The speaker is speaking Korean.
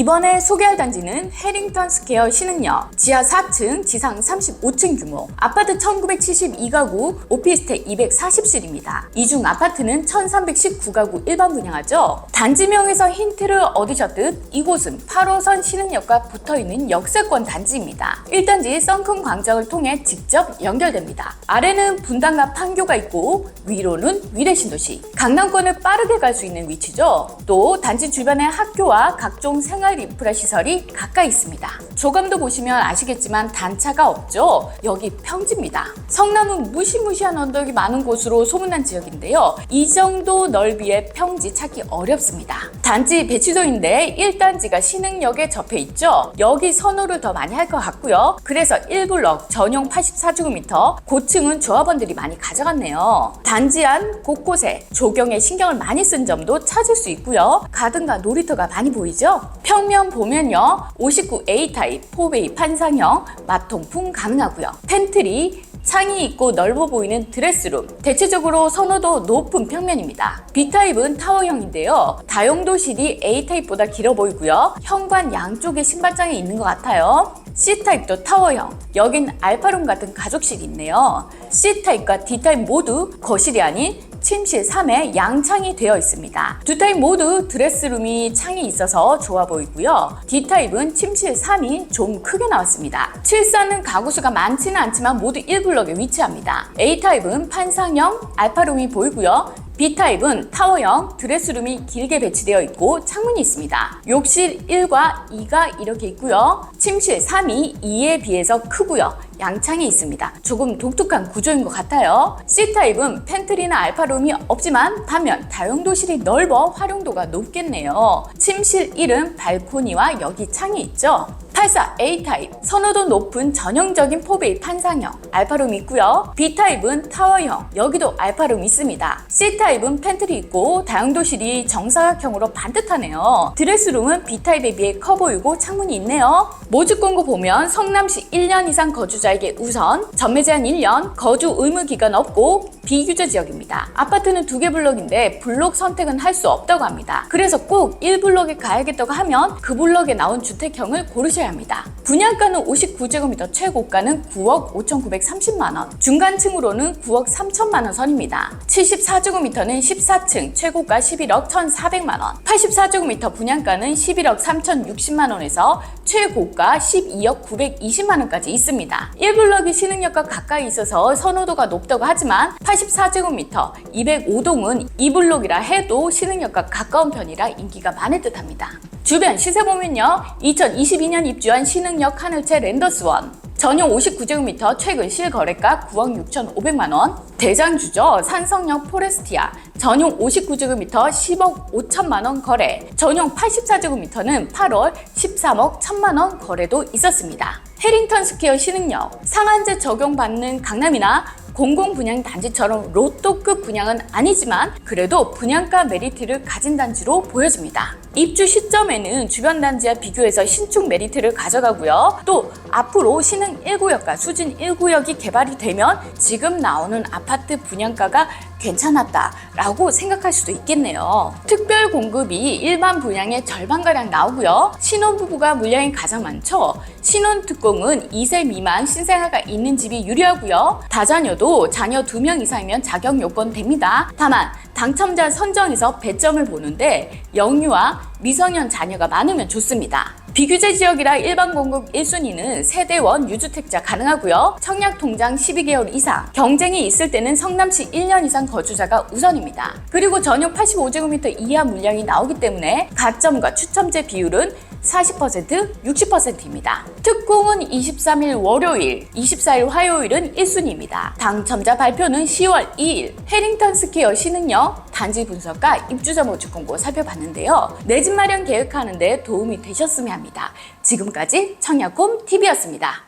이번에 소개할 단지는 해링턴 스퀘어 신흥역 지하 4층, 지상 35층 규모 아파트 1972가구, 오피스텔 240실입니다. 이 중 아파트는 1319가구 일반 분양하죠. 단지명에서 힌트를 얻으셨듯 이곳은 8호선 신흥역과 붙어있는 역세권 단지입니다. 1단지 썬큰 광장을 통해 직접 연결됩니다. 아래는 분당과 판교가 있고 위로는 위례신도시 강남권을 빠르게 갈 수 있는 위치죠. 또 단지 주변에 학교와 각종 생활 인프라 시설이 가까이 있습니다. 조감도 보시면 아시겠지만 단차가 없죠. 여기 평지입니다. 성남은 무시무시한 언덕이 많은 곳으로 소문난 지역인데요. 이 정도 넓이의 평지 찾기 어렵습니다. 단지 배치도인데 1단지가 신흥역에 접해 있죠. 여기 선호를 더 많이 할 것 같고요. 그래서 1블럭 전용 84제곱미터 고층은 조합원들이 많이 가져갔네요. 단지 안 곳곳에 조경에 신경을 많이 쓴 점도 찾을 수 있고요. 가든과 놀이터가 많이 보이죠? 평면 보면요. 59A 타입 포베이 판상형 마통풍 가능하고요. 팬트리 창이 있고 넓어 보이는 드레스룸. 대체적으로 선호도 높은 평면입니다. B타입은 타워형인데요. 다용도실이 A타입보다 길어 보이고요. 현관 양쪽에 신발장이 있는 것 같아요. C타입도 타워형. 여긴 알파룸 같은 가족실이 있네요. C타입과 D타입 모두 거실이 아닌 침실 3에 양창이 되어 있습니다. 두 타입 모두 드레스룸이 창이 있어서 좋아 보이고요. D타입은 침실 3이 좀 크게 나왔습니다. 7사는 가구수가 많지는 않지만 모두 1블럭에 위치합니다. A타입은 판상형 알파룸이 보이고요. B타입은 타워형 드레스룸이 길게 배치되어 있고 창문이 있습니다. 욕실 1과 2가 이렇게 있고요. 침실 3이 2에 비해서 크고요. 양창이 있습니다. 조금 독특한 구조인 것 같아요. C타입은 팬트리나 알파룸이 없지만 반면 다용도실이 넓어 활용도가 높겠네요. 침실 1은 발코니와 여기 창이 있죠. 84 A타입 선호도 높은 전형적인 포베이 판상형 알파룸 있고요. B타입은 타워형 여기도 알파룸 있습니다. C타입은 팬트리 있고 다용도실이 정사각형으로 반듯하네요. 드레스룸은 B타입에 비해 커 보이고 창문이 있네요. 모집 공고 보면 성남시 1년 이상 거주자에게 우선 전매 제한 1년 거주 의무 기간 없고 비규제 지역입니다. 아파트는 두 개 블록인데 블록 선택은 할 수 없다고 합니다. 그래서 꼭 1블록에 가야겠다고 하면 그 블록에 나온 주택형을 고르셔야 합니다. 합니다. 분양가는 59제곱미터 최고가는 9억 5,930만 원, 중간층으로는 9억 3천만 원 선입니다. 74제곱미터는 14층 최고가 11억 1,400만 원, 84제곱미터 분양가는 11억 3,060만 원에서 최고가 12억 920만 원까지 있습니다. 1블럭이 신흥역과 가까이 있어서 선호도가 높다고 하지만 84제곱미터 205동은 2블록이라 해도 신흥역과 가까운 편이라 인기가 많을 듯합니다. 주변 시세 보면요. 2022년 입주한 신흥 역 하늘채 랜더스원 전용 59제곱미터 최근 실거래가 9억 6,500만 원. 대장주죠. 산성역 포레스티아 전용 59제곱미터 10억 5천만 원 거래. 전용 84제곱미터는 8월 13억 1천만 원 거래도 있었습니다. 해링턴 스퀘어 신흥역 상한제 적용받는 강남이나 공공 분양 단지처럼 로또급 분양은 아니지만 그래도 분양가 메리트를 가진 단지로 보여집니다. 입주 시점에는 주변 단지와 비교해서 신축 메리트를 가져가고요. 또 앞으로 신흥 1구역과 수진 1구역이 개발이 되면 지금 나오는 아파트 분양가가 괜찮았다라고 생각할 수도 있겠네요. 특별 공급이 일반 분양의 절반가량 나오고요. 신혼부부가 물량이 가장 많죠. 신혼 특공은 2세 미만 신생아가 있는 집이 유리하고요. 다자녀도 자녀 2명 이상이면 자격 요건 됩니다. 다만 당첨자 선정에서 배점을 보는데 영유아 미성년 자녀가 많으면 좋습니다. 비규제 지역이라 일반 공급 1순위는 세대원 유주택자 가능하고요. 청약 통장 12개월 이상, 경쟁이 있을 때는 성남시 1년 이상 거주자가 우선입니다. 그리고 전용 85제곱미터 이하 물량이 나오기 때문에 가점과 추첨제 비율은 40%, 60%입니다. 특공은 23일 월요일, 24일 화요일은 1순위입니다. 당첨자 발표는 10월 2일 해링턴 스퀘어 신흥역 단지 분석과 입주자 모집 공고 살펴봤는데요. 내 집 마련 계획하는 데 도움이 되셨으면 합니다. 지금까지 청약홈 TV였습니다.